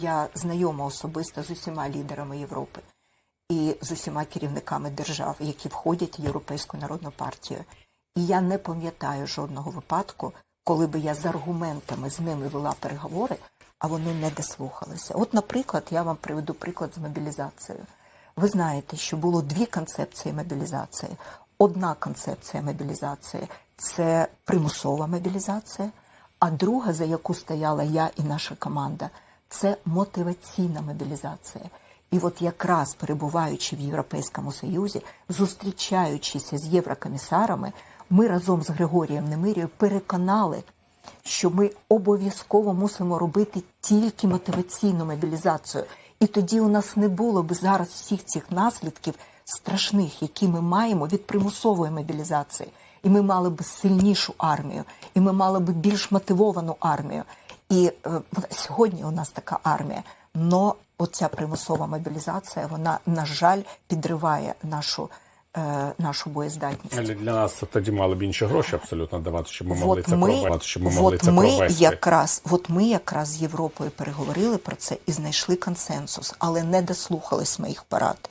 Я знайома особисто з усіма лідерами Європи і з усіма керівниками держав, які входять в Європейську народну партію. І я не пам'ятаю жодного випадку, коли би я з аргументами з ними вела переговори, а вони не дослухалися. От, наприклад, я вам приведу приклад з мобілізацією. Ви знаєте, що було дві концепції мобілізації. Одна концепція мобілізації це примусова мобілізація, а друга, за яку стояла я і наша команда, це мотиваційна мобілізація. І от якраз перебуваючи в Європейському Союзі, зустрічаючися з єврокомісарами, ми разом з Григорієм Немирією переконали, що ми обов'язково мусимо робити тільки мотиваційну мобілізацію. І тоді у нас не було б зараз всіх цих наслідків страшних, які ми маємо від примусової мобілізації. І ми мали б сильнішу армію, і ми мали б більш мотивовану армію. І е, сьогодні у нас така армія. Но оця примусова мобілізація, вона, на жаль, підриває нашу, е, нашу боєздатність. Але для нас тоді мали б інші гроші абсолютно давати, щоб ми могли От це ми, провести. Щоб ми могли це ми провести. якраз, от ми якраз з Європою переговорили про це і знайшли консенсус, але не дослухались моїх порад.